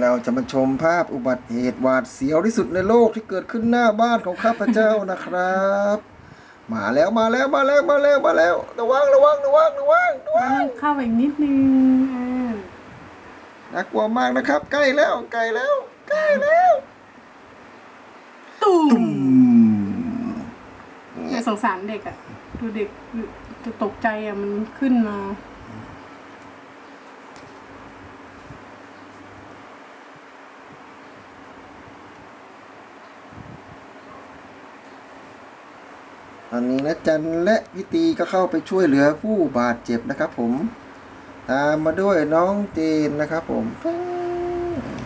เราจะมาชมภาพอุบัติเหตุหวาดเสียวที่สุดในโลกที่เกิดขึ้นหน้าบ้านของข้าพเจ้านะครับ มาแล้วมาแล้วมาแล้วมาแล้วมาแล้วระวังระวังระวังระวังระวัแล้วงเข้าไปอีกนิดนึงอ่าน่ากลัวมากนะครับ ใกล้แล้วใกล้แล้วใกล้แล้วตุ่ตุ่มมแต่สงสารเด็กอะดูเด็กจะตกใจอะมันขึ้นมา ตอนนี้นะจันและพี่ตีก็เข้าไปช่วยเหลือผู้บาดเจ็บนะครับ ผม ตามมาด้วยน้องเจนนะครับ ผม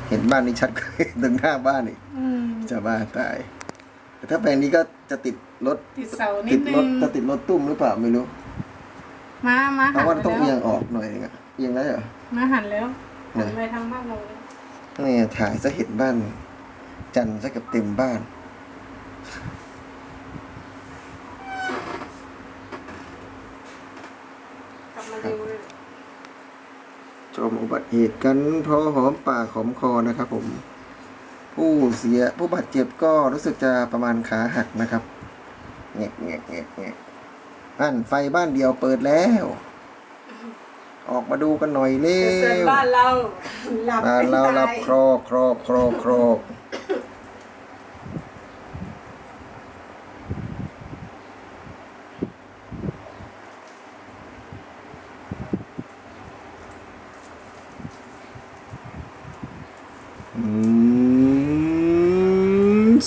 เห็นบ้านนี้ชัดตรงหน้าบ้านนี่อืมจะบ้าตาย แต่ถ้าแปลงนี้ก็จะติดรถติดเสานิติดดนึรงถจะติดรถตุ้มหรือเปล่าไม่รู้มามาเพหันราะว่าไปต้องแล้เอียวงออกหน่อยนึงอะเอียงได้เหรอ มาหันแล้วไหนหันไปทางบ้านเราเลย นี่ถ่ายซะเห็นบ้าน จันซะกับเต็มบ้าน ลับมาเร็วเลยชมอุบัติเหตุกันพอหอมปากหอมคอนะครับ ผม ผู้เสียผู้บาดเจ็บก็รู้สึกจะประมาณขาหักนะครับเงกเงกเงกเงกนั่นไฟบ้านเดียวเปิดแล้ว ออกมาดูกันหน่อยเร็เสือวบ้านเราหลับบ้านเราหลับครอกครอกครอกครอก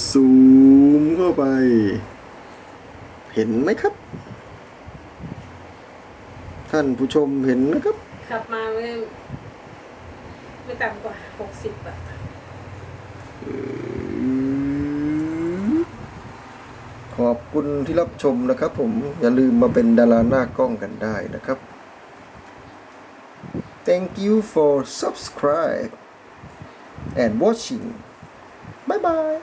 ซูมเข้าไป เห็นไหมครับ ท่านผู้ชมเห็นไหมครับ ขับมาไม่ไม่ต่ำกว่าหกสิบอะขอบคุณที่รับชมนะครับผมอย่าลืมมาเป็นดาราหน้ากล้องกันได้นะครับ Thank you for subscribe and watching. Bye bye.